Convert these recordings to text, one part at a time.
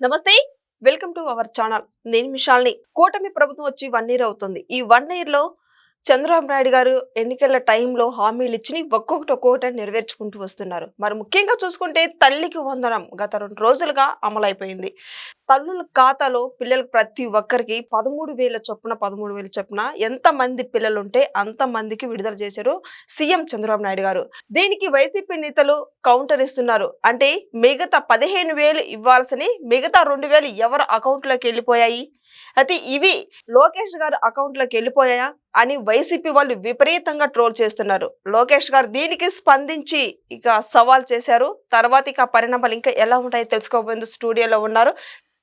నమస్తే welcome to our channel. నేను మిషాల్ని. కూటమి ప్రభుత్వం వచ్చి వన్ ఇయర్ అవుతుంది. ఈ వన్ ఇయర్లో చంద్రబాబు నాయుడు గారు ఎన్నికల టైంలో హామీలు ఇచ్చి ఒక్కొక్కటి ఒక్కొక్కటి నెరవేర్చుకుంటూ వస్తున్నారు. మరి ముఖ్యంగా చూసుకుంటే తల్లికి వందనం గత రెండు రోజులుగా అమలైపోయింది. తల్లుల ఖాతాలో పిల్లలకు ప్రతి ఒక్కరికి పదమూడు వేల చొప్పున పదమూడు వేల చొప్పున ఎంత మంది పిల్లలు ఉంటే అంత మందికి విడుదల చేశారు సీఎం చంద్రబాబు నాయుడు గారు. దీనికి వైసీపీ నేతలు కౌంటర్ ఇస్తున్నారు. అంటే మిగతా పదిహేను వేలు ఇవ్వాల్సిన మిగతా రెండు వేలు ఎవరి అకౌంట్లోకి వెళ్ళిపోయాయి? అయితే ఇవి లోకేష్ గారు అకౌంట్లోకి వెళ్ళిపోయాయా అని వైసీపీ వాళ్ళు విపరీతంగా ట్రోల్ చేస్తున్నారు. లోకేష్ గారు దీనికి స్పందించి ఇక సవాల్ చేశారు. తర్వాత ఇక పరిణామాలు ఇంకా ఎలా ఉంటాయో తెలుసుకోబోయేందు స్టూడియోలో ఉన్నారు.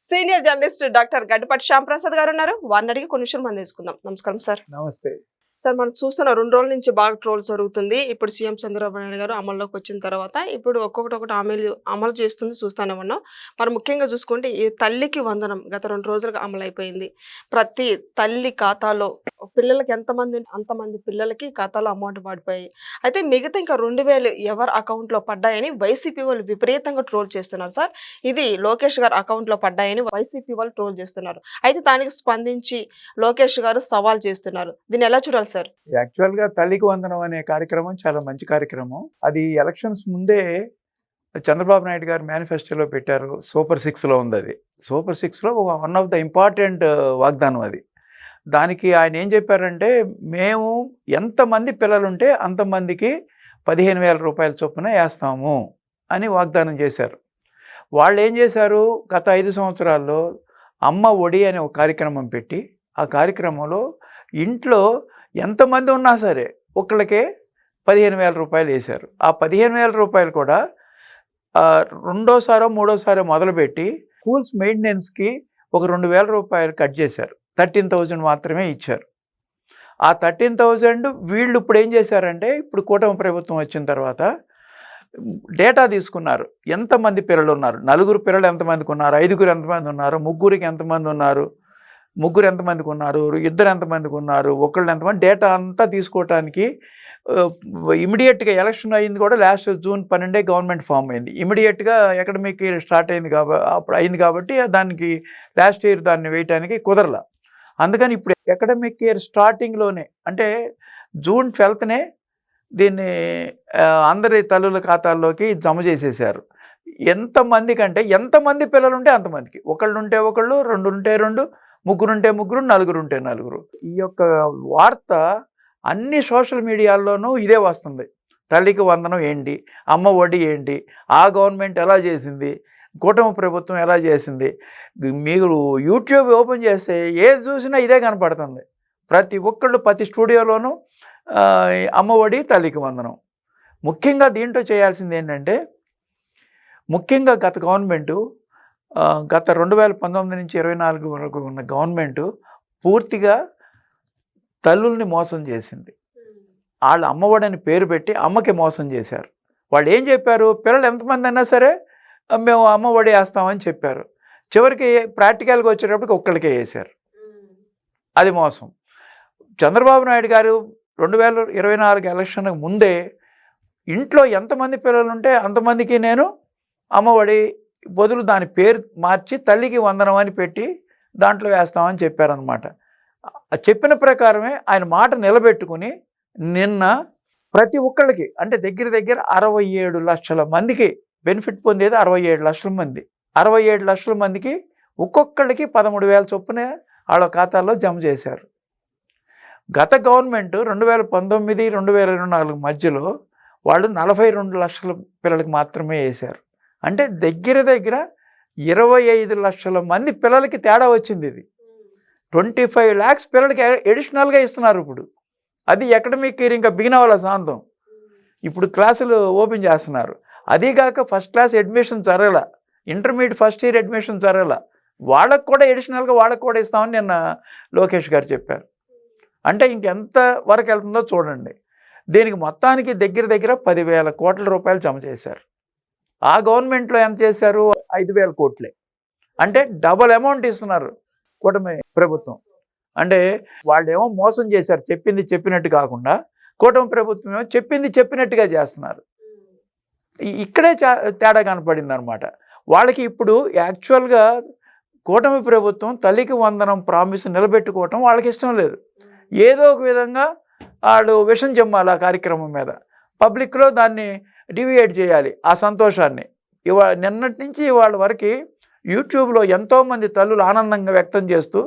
Senior journalist doctor Gaddipati Shyamprasad గారు ఉన్నారు. వారిని అడిగి కొన్ని విషయాలు మనం తెలుసుకుందాం. నమస్కారం సార్. నమస్తే. సార్ మనం చూస్తున్న రెండు రోజుల నుంచి బాగా ట్రోల్ జరుగుతుంది. ఇప్పుడు సీఎం చంద్రబాబు నాయుడు గారు అమల్లోకి వచ్చిన తర్వాత ఇప్పుడు ఒక్కొక్కటి ఒకటి అమలు అమలు చేస్తుంది చూస్తానే ఉన్నాం. మరి ముఖ్యంగా చూసుకుంటే ఈ తల్లికి వందనం గత రెండు రోజులుగా అమలు అయిపోయింది ప్రతి తల్లి ఖాతాలో పిల్లలకి ఎంతమంది అంతమంది పిల్లలకి ఖాతాలో అమౌంట్ పడిపోయాయి అయితే మిగతా ఇంకా రెండు వేలు ఎవరి అకౌంట్లో పడ్డాయని వైసీపీ వాళ్ళు విపరీతంగా ట్రోల్ చేస్తున్నారు సార్. ఇది లోకేష్ గారు అకౌంట్లో పడ్డాయని వైసీపీ వాళ్ళు ట్రోల్ చేస్తున్నారు. అయితే దానికి స్పందించి లోకేష్ గారు సవాల్ చేస్తున్నారు. దీన్ని ఎలా చూడాలి సార్? యాక్చువల్గా తల్లికి వందనం అనే కార్యక్రమం చాలా మంచి కార్యక్రమం. అది ఎలక్షన్స్ ముందే చంద్రబాబు నాయుడు గారు మేనిఫెస్టోలో పెట్టారు. సూపర్ సిక్స్లో ఉంది అది. సూపర్ సిక్స్లో వన్ ఆఫ్ ద ఇంపార్టెంట్ వాగ్దానం అది. దానికి ఆయన ఏం చెప్పారంటే మేము ఎంతమంది పిల్లలుంటే అంతమందికి పదిహేను వేల రూపాయల చొప్పున వేస్తాము అని వాగ్దానం చేశారు. వాళ్ళు ఏం చేశారు? గత ఐదు సంవత్సరాల్లో అమ్మ ఒడి అనే ఒక కార్యక్రమం పెట్టి ఆ కార్యక్రమంలో ఇంట్లో ఎంతమంది ఉన్నా సరే ఒకళ్ళకే పదిహేను వేల రూపాయలు వేశారు. ఆ పదిహేను వేల రూపాయలు కూడా రెండోసారో మూడోసారో మొదలుపెట్టి స్కూల్స్ మెయింటెనెన్స్కి ఒక రెండు వేల రూపాయలు కట్ చేశారు. థర్టీన్ థౌజండ్ మాత్రమే ఇచ్చారు. ఆ థర్టీన్ థౌజండ్ వీళ్ళు ఇప్పుడు ఏం చేశారంటే ఇప్పుడు కూటమి ప్రభుత్వం వచ్చిన తర్వాత డేటా తీసుకున్నారు. ఎంతమంది పిల్లలు ఉన్నారు? నలుగురు పిల్లలు ఎంతమందికి ఉన్నారు? ఐదుగురు ఎంతమంది ఉన్నారు? ముగ్గురికి ఎంతమంది ఉన్నారు? ముగ్గురు ఎంతమందికి ఉన్నారు? ఇద్దరు ఎంతమందికి ఉన్నారు? ఒకళ్ళు ఎంతమంది? డేటా అంతా తీసుకోవటానికి ఇమీడియట్గా ఎలక్షన్ అయింది కూడా లాస్ట్ జూన్ పన్నెండే గవర్నమెంట్ ఫామ్ అయింది. ఇమీడియట్గా అకాడమిక్ ఇయర్ స్టార్ట్ అయింది కాబట్టి అప్పుడు అయింది కాబట్టి దానికి లాస్ట్ ఇయర్ దాన్ని వేయటానికి కుదరల. అందుకని ఇప్పుడు అకాడమిక్ ఇయర్ స్టార్టింగ్లోనే అంటే జూన్ ట్వెల్త్నే దీన్ని అందరి తల్లుల ఖాతాల్లోకి జమ చేసేసారు ఎంతమంది కంటే ఎంతమంది పిల్లలు ఉంటే అంతమందికి. ఒకళ్ళు ఉంటే ఒకళ్ళు రెండు ఉంటే రెండు ముగ్గురుంటే ముగ్గురు నలుగురుంటే నలుగురు. ఈ యొక్క వార్త అన్ని సోషల్ మీడియాల్లోనూ ఇదే వస్తుంది. తల్లికి వందనం ఏంటి? అమ్మ ఒడి ఏంటి? ఆ గవర్నమెంట్ ఎలా చేసింది? కూటమి ప్రభుత్వం ఎలా చేసింది? మీరు యూట్యూబ్ ఓపెన్ చేస్తే ఏది చూసినా ఇదే కనపడుతుంది. ప్రతి ఒక్కళ్ళు ప్రతి స్టూడియోలోనూ అమ్మఒడి అమ్మ ఒడి తల్లికి వందనం. ముఖ్యంగా దీంట్లో చేయాల్సింది ఏంటంటే ముఖ్యంగా గత గవర్నమెంటు గత రెండు వేల పంతొమ్మిది నుంచి ఇరవై నాలుగు వరకు ఉన్న గవర్నమెంటు పూర్తిగా తల్లుల్ని మోసం చేసింది. వాళ్ళు అమ్మఒడని పేరు పెట్టి అమ్మకి మోసం చేశారు. వాళ్ళు ఏం చెప్పారు? పిల్లలు ఎంతమంది అయినా సరే మేము అమ్మ ఒడి వేస్తామని చెప్పారు. చివరికి ప్రాక్టికల్గా వచ్చేటప్పటికి ఒక్కళ్ళకే వేశారు అది మోసం. చంద్రబాబు నాయుడు గారు రెండు వేల ఇరవై నాలుగు ఎలక్షన్కి ముందే ఇంట్లో ఎంతమంది పిల్లలు ఉంటే అంతమందికి నేను అమ్మఒడి బదులు దాని పేరు మార్చి తల్లికి వందనం అని పెట్టి దాంట్లో వేస్తామని చెప్పారనమాట చెప్పిన ప్రకారమే ఆయన మాట నిలబెట్టుకుని నిన్న ప్రతి ఒక్కళ్ళకి అంటే దగ్గర దగ్గర అరవై ఏడు లక్షల మందికి బెనిఫిట్ పొందేది అరవై ఏడు లక్షల మంది. అరవై ఏడు లక్షల మందికి ఒక్కొక్కళ్ళకి పదమూడు వేల చొప్పున వాళ్ళ ఖాతాల్లో జమ చేశారు. గత గవర్నమెంట్ రెండు వేల పంతొమ్మిది రెండు వేల ఇరవై నాలుగు మధ్యలో వాళ్ళు నలభై రెండు లక్షల పిల్లలకి మాత్రమే వేశారు. అంటే దగ్గర దగ్గర ఇరవై ఐదు లక్షల మంది పిల్లలకి తేడా వచ్చింది ఇది. ట్వంటీ ఫైవ్ ల్యాక్స్ పిల్లలకి ఎడిషనల్గా ఇస్తున్నారు ఇప్పుడు. అది అకాడమిక్ ఇయర్ ఇంకా బిగిన వాళ్ళ సాంతం. ఇప్పుడు క్లాసులు ఓపెన్ చేస్తున్నారు. అదీగాక ఫస్ట్ క్లాస్ అడ్మిషన్ జరగల. ఇంటర్మీడియట్ ఫస్ట్ ఇయర్ అడ్మిషన్ జరగల. వాళ్ళకు కూడా ఎడిషనల్గా వాళ్ళకు కూడా ఇస్తామని నిన్న లోకేష్ గారు చెప్పారు. అంటే ఇంకెంత వరకు వెళ్తుందో చూడండి. దీనికి మొత్తానికి దగ్గర దగ్గర పదివేల కోట్ల రూపాయలు జమ చేశారు. ఆ గవర్నమెంట్లో ఎంత చేశారు? ఐదు వేల కోట్లే. అంటే డబల్ అమౌంట్ ఇస్తున్నారు కూటమి ప్రభుత్వం. అంటే వాళ్ళు ఏమో మోసం చేశారు. చెప్పింది చెప్పినట్టు కాకుండా కూటమి ప్రభుత్వం ఏమో చెప్పింది చెప్పినట్టుగా చేస్తున్నారు. ఇక్కడే తేడా కనపడింది అనమాట వాళ్ళకి ఇప్పుడు యాక్చువల్గా కూటమి ప్రభుత్వం తల్లికి వందనం ప్రామిస్ నిలబెట్టుకోవటం వాళ్ళకి ఇష్టం లేదు. ఏదో ఒక విధంగా వాళ్ళు విషం చెమ్మాలి ఆ కార్యక్రమం మీద. పబ్లిక్లో దాన్ని డివియేట్ చేయాలి ఆ సంతోషాన్ని. ఇవా నిన్నటి నుంచి ఇవాళ వరకు యూట్యూబ్లో ఎంతోమంది తల్లులు ఆనందంగా వ్యక్తం చేస్తూ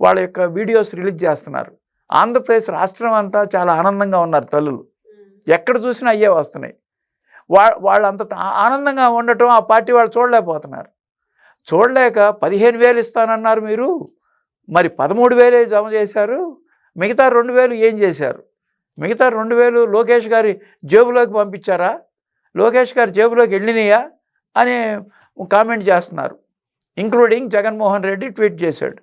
వాళ్ళ యొక్క వీడియోస్ రిలీజ్ చేస్తున్నారు. ఆంధ్రప్రదేశ్ రాష్ట్రం అంతా చాలా ఆనందంగా ఉన్నారు తల్లులు. ఎక్కడ చూసినా అయ్యే వస్తున్నాయి. వా వాళ్ళు అంత ఆనందంగా ఉండటం ఆ పార్టీ వాళ్ళు చూడలేకపోతున్నారు. చూడలేక పదిహేను వేలు ఇస్తానన్నారు మీరు మరి పదమూడు వేలే జమ చేశారు మిగతా రెండు వేలు ఏం చేశారు? మిగతా రెండు వేలు లోకేష్ గారి జేబులోకి పంపించారా? లోకేష్ గారి జేబులోకి వెళ్ళినాయా? అని కామెంట్ చేస్తున్నారు. ఇంక్లూడింగ్ జగన్మోహన్ రెడ్డి ట్వీట్ చేశాడు.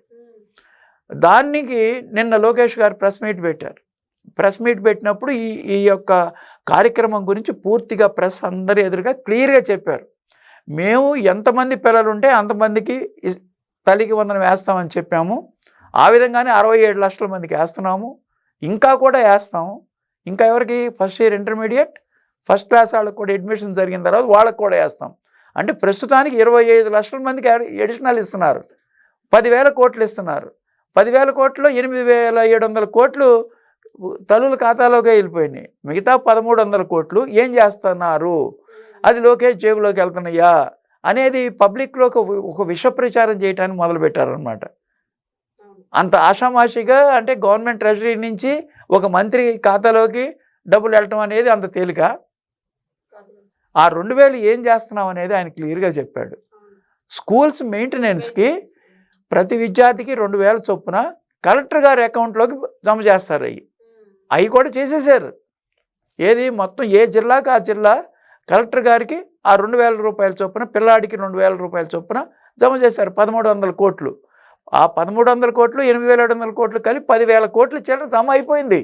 దానికి నిన్న లోకేష్ గారు ప్రెస్ మీట్ పెట్టారు. ప్రెస్ మీట్ పెట్టినప్పుడు ఈ ఈ యొక్క కార్యక్రమం గురించి పూర్తిగా ప్రెస్ అందరి ఎదురుగా క్లియర్గా చెప్పారు. మేము ఎంతమంది పిల్లలు ఉంటే అంతమందికి తల్లికి వందనం వేస్తామని చెప్పాము. ఆ విధంగానే అరవై ఏడు లక్షల మందికి వేస్తున్నాము. ఇంకా కూడా వేస్తాము. ఇంకా ఎవరికి? First year intermediate first class వాళ్ళకి కూడా అడ్మిషన్ జరిగిన తర్వాత వాళ్ళకి కూడా వేస్తాం. అంటే ప్రస్తుతానికి ఇరవై ఐదు లక్షల మందికి అడిషనల్ ఇస్తున్నారు. పదివేల కోట్లు ఇస్తున్నారు. పదివేల కోట్లు ఎనిమిది వేల ఏడు వందల కోట్లు తల్లుల ఖాతాలోకే వెళ్ళిపోయినాయి. మిగతా పదమూడు వందల కోట్లు ఏం చేస్తున్నారు? అది లోకేష్ జేబులోకి వెళ్తున్నాయా? అనేది పబ్లిక్లోకి ఒక- ఒక విష ప్రచారం చేయడానికి మొదలుపెట్టారనమాట అంత ఆషామాషిగా అంటే గవర్నమెంట్ ట్రెజరీ నుంచి ఒక మంత్రి ఖాతాలోకి డబ్బులు వెళ్ళటం అనేది అంత తేలిక? ఆ రెండు వేలు ఏం చేస్తున్నాం అనేది ఆయన క్లియర్గా చెప్పాడు. స్కూల్స్ మెయింటెనెన్స్కి ప్రతి విద్యార్థికి రెండు వేల చొప్పున కలెక్టర్ గారి అకౌంట్లోకి జమ చేస్తారు అవి అవి కూడా చేసేసారు ఏది? మొత్తం ఏ జిల్లాకి ఆ జిల్లా? కలెక్టర్ గారికి ఆ రెండు వేల రూపాయల చొప్పున పిల్లాడికి రెండు వేల రూపాయల చొప్పున జమ చేశారు పదమూడు వందల కోట్లు. ఆ పదమూడు వందల కోట్లు ఎనిమిది వేల ఏడు వందల కోట్లు కలిపి పదివేల కోట్లు చిల్లర జమ అయిపోయింది.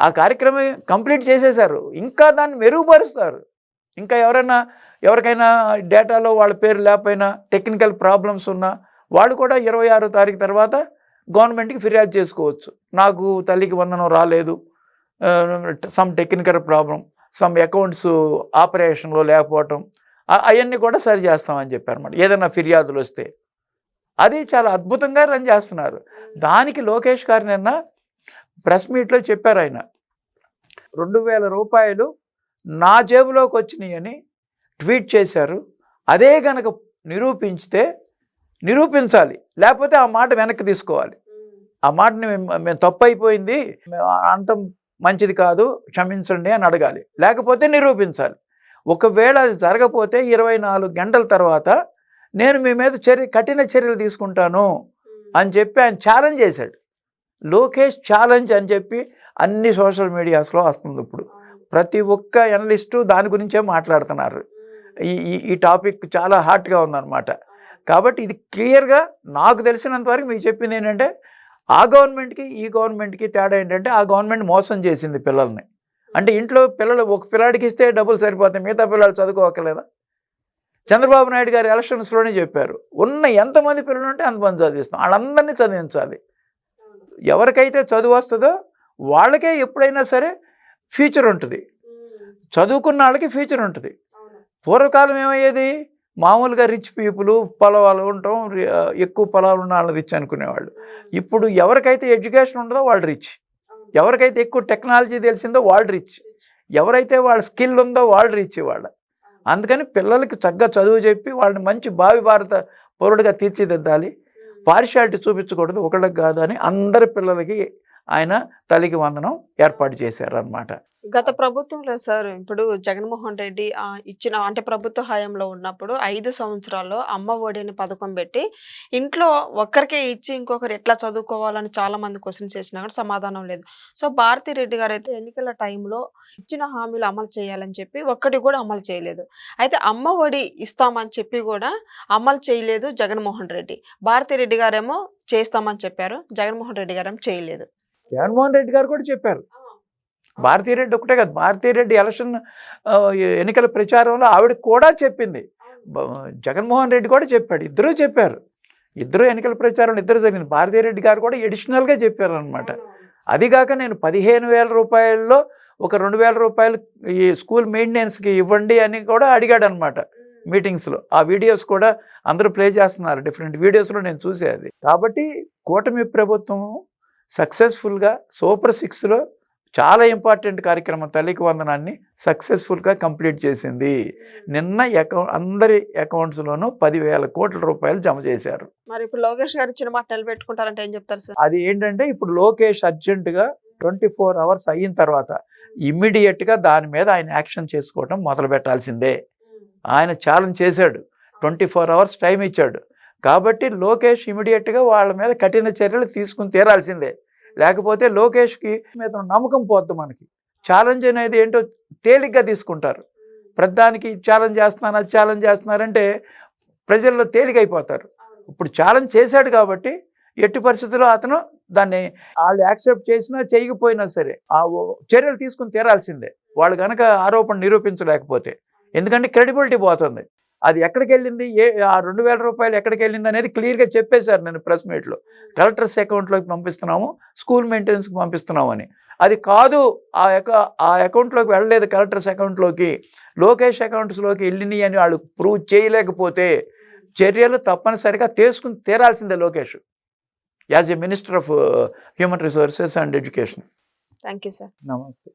ఆ కార్యక్రమం కంప్లీట్ చేసేశారు. ఇంకా దాన్ని మెరుగుపరుస్తారు. ఇంకా ఎవరైనా ఎవరికైనా డేటాలో వాళ్ళ పేరు లేకపోయినా టెక్నికల్ ప్రాబ్లమ్స్ ఉన్నా వాళ్ళు కూడా ఇరవై ఆరో తారీఖు తర్వాత గవర్నమెంట్కి ఫిర్యాదు చేసుకోవచ్చు. నాకు తల్లికి వందనం రాలేదు. Some technical problem some accounts ఆపరేషన్లో లేకపోవటం అవన్నీ కూడా సరి చేస్తామని చెప్పారన్నమాట. ఏదైనా ఫిర్యాదులు వస్తే. అది చాలా అద్భుతంగా రన్ చేస్తున్నారు. దానికి లోకేష్ గారు నిన్న ప్రెస్ మీట్లో చెప్పారు ఆయన. రెండు వేల రూపాయలు నా జేబులోకి వచ్చినాయని ట్వీట్ చేశారు. అదే గనక నిరూపించితే నిరూపించాలి. లేకపోతే ఆ మాట వెనక్కి తీసుకోవాలి. ఆ మాటని మేము మేము తప్పు అయిపోయింది మేము అనటం మంచిది కాదు క్షమించండి అని అడగాలి. లేకపోతే నిరూపించాలి. ఒకవేళ అది జరగపోతే ఇరవై నాలుగు గంటల తర్వాత నేను మీ మీద చర్య కఠిన చర్యలు తీసుకుంటాను అని చెప్పి ఆయన ఛాలెంజ్ చేశాడు. లోకేష్ ఛాలెంజ్ అని చెప్పి అన్ని సోషల్ మీడియాస్లో వస్తుంది ఇప్పుడు. ప్రతి ఒక్క ఎనలిస్టు దాని గురించే మాట్లాడుతున్నారు. ఈ ఈ- ఈ టాపిక్ చాలా హాట్గా ఉందన్నమాట. కాబట్టి ఇది క్లియర్గా నాకు తెలిసినంత వరకు మీకు చెప్పింది ఏంటంటే ఆ గవర్నమెంట్కి ఈ గవర్నమెంట్కి తేడా ఏంటంటే ఆ గవర్నమెంట్ మోసం చేసింది పిల్లల్ని. అంటే ఇంట్లో పిల్లలు ఒక పిల్లాడికి ఇస్తే డబ్బులు సరిపోతాయి మిగతా పిల్లలు చదువుకోవక్కర్లేదా చంద్రబాబు నాయుడు గారు ఎలక్షన్స్లోనే చెప్పారు ఉన్న ఎంతమంది పిల్లలు ఉంటే అంతమంది చదివిస్తాం వాళ్ళందరినీ చదివించాలి. ఎవరికైతే చదువు వస్తుందో వాళ్ళకే ఎప్పుడైనా సరే ఫ్యూచర్ ఉంటుంది. చదువుకున్న వాళ్ళకి ఫ్యూచర్ ఉంటుంది. పూర్వకాలం ఏమయ్యేది? మామూలుగా రిచ్ పీపుల్ పొలాలు ఉండటం ఎక్కువ పొలాలు ఉన్న వాళ్ళు రిచ్ అనుకునేవాళ్ళు. ఇప్పుడు ఎవరికైతే ఎడ్యుకేషన్ ఉండదో వాళ్ళు రిచ్ ఎవరికైతే ఎక్కువ టెక్నాలజీ తెలిసిందో వాళ్ళు రిచ్ ఎవరైతే వాళ్ళ స్కిల్ ఉందో వాళ్ళు రిచ్ వాళ్ళ. అందుకని పిల్లలకి చక్కగా చదువు చెప్పి వాళ్ళని మంచి భావి భారత పౌరుడిగా తీర్చిదిద్దాలి. పార్షాలిటీ చూపించకూడదు ఒకళ్ళకి కాదు అని అందరి పిల్లలకి ఆయన తల్లికి వందనం ఏర్పాటు చేశారనమాట గత ప్రభుత్వంలో సార్ ఇప్పుడు జగన్మోహన్ రెడ్డి ఇచ్చిన అంటే ప్రభుత్వ హయాంలో ఉన్నప్పుడు ఐదు సంవత్సరాల్లో అమ్మ ఒడి అని పథకం పెట్టి ఇంట్లో ఒక్కరికే ఇచ్చి ఇంకొకరు ఎట్లా చదువుకోవాలని చాలా మంది క్వశ్చన్స్ చేసినా కూడా సమాధానం లేదు. సో భారతీ రెడ్డి గారు అయితే ఎన్నికల టైంలో ఇచ్చిన హామీలు అమలు చేయాలని చెప్పి ఒక్కటి కూడా అమలు చేయలేదు. అయితే అమ్మ ఒడి ఇస్తామని చెప్పి కూడా అమలు చేయలేదు జగన్మోహన్ రెడ్డి. భారతీ రెడ్డి గారేమో చేస్తామని చెప్పారు జగన్మోహన్ రెడ్డి గారేమో చేయలేదు. జగన్మోహన్ రెడ్డి గారు కూడా చెప్పారు. భారతీ రెడ్డి ఒకటే కాదు భారతీ రెడ్డి ఎలక్షన్ ఎన్నికల ప్రచారంలో ఆవిడ కూడా చెప్పింది. జగన్మోహన్ రెడ్డి కూడా చెప్పాడు ఇద్దరూ చెప్పారు. ఇద్దరు ఎన్నికల ప్రచారం ఇద్దరు జరిగింది. భారతీ రెడ్డి గారు కూడా ఎడిషనల్గా చెప్పారు అనమాట అదిగాక నేను పదిహేను వేల రూపాయల్లో ఒక రెండు వేల రూపాయలు ఈ స్కూల్ మెయింటెనెన్స్కి ఇవ్వండి అని కూడా అడిగాడు అనమాట మీటింగ్స్లో. ఆ వీడియోస్ కూడా అందరూ ప్లే చేస్తున్నారు. డిఫరెంట్ వీడియోస్లో నేను చూసేది. కాబట్టి కూటమి ప్రభుత్వం సక్సెస్ఫుల్గా సూపర్ సిక్స్లో చాలా ఇంపార్టెంట్ కార్యక్రమం తల్లికి వందనాన్ని సక్సెస్ఫుల్గా కంప్లీట్ చేసింది. నిన్న అకౌంట్ అందరి అకౌంట్స్లోనూ పదివేల కోట్ల రూపాయలు జమ చేశారు. మరి ఇప్పుడు లోకేష్ గారు ఇచ్చిన మాట నిలబెట్టుకుంటారంటే ఏం చెప్తారు సార్? అది ఏంటంటే ఇప్పుడు లోకేష్ అర్జెంటుగా ట్వంటీ ఫోర్ అవర్స్ అయిన తర్వాత ఇమ్మీడియట్గా దాని మీద ఆయన యాక్షన్ చేసుకోవడం మొదలు పెట్టాల్సిందే. ఆయన ఛాలెంజ్ చేశాడు. ట్వంటీ ఫోర్ అవర్స్ టైం ఇచ్చాడు. కాబట్టి లోకేష్ ఇమీడియట్గా వాళ్ళ మీద కఠిన చర్యలు తీసుకుని తీరాల్సిందే. లేకపోతే లోకేష్కి మీద నమ్మకం పోద్ది మనకి. ఛాలెంజ్ అనేది ఏంటో తేలిగ్గా తీసుకుంటారు. ప్రధానికి ఛాలెంజ్ చేస్తున్నారు అది ఛాలెంజ్ చేస్తున్నారంటే ప్రజల్లో తేలికైపోతారు ఇప్పుడు ఛాలెంజ్ చేశాడు కాబట్టి ఎట్టి పరిస్థితుల్లో అతను దాన్ని వాళ్ళు యాక్సెప్ట్ చేసినా చేయకపోయినా సరే ఆ ఓ- చర్యలు తీసుకుని తీరాల్సిందే. వాళ్ళు కనుక ఆరోపణ నిరూపించలేకపోతే. ఎందుకంటే క్రెడిబిలిటీ పోతుంది. అది ఎక్కడికి వెళ్ళింది ఏ ఆ రెండు వేల రూపాయలు ఎక్కడికి వెళ్ళింది అనేది క్లియర్గా చెప్పేశారు నేను ప్రెస్ మీట్లో. కలెక్టర్స్ అకౌంట్లోకి పంపిస్తున్నాము స్కూల్ మెయింటెనెన్స్కి పంపిస్తున్నాము అని అది కాదు ఆ అక ఆ అకౌంట్లోకి వెళ్ళలేదు కలెక్టర్స్ అకౌంట్లోకి. లోకేష్ అకౌంట్స్లోకి వెళ్ళినాయి అని వాళ్ళు ప్రూవ్ చేయలేకపోతే చర్యలు తప్పనిసరిగా తీసుకుని తీరాల్సిందే Lokesh. As a minister of human resources and education. Thank you sir. నమస్తే.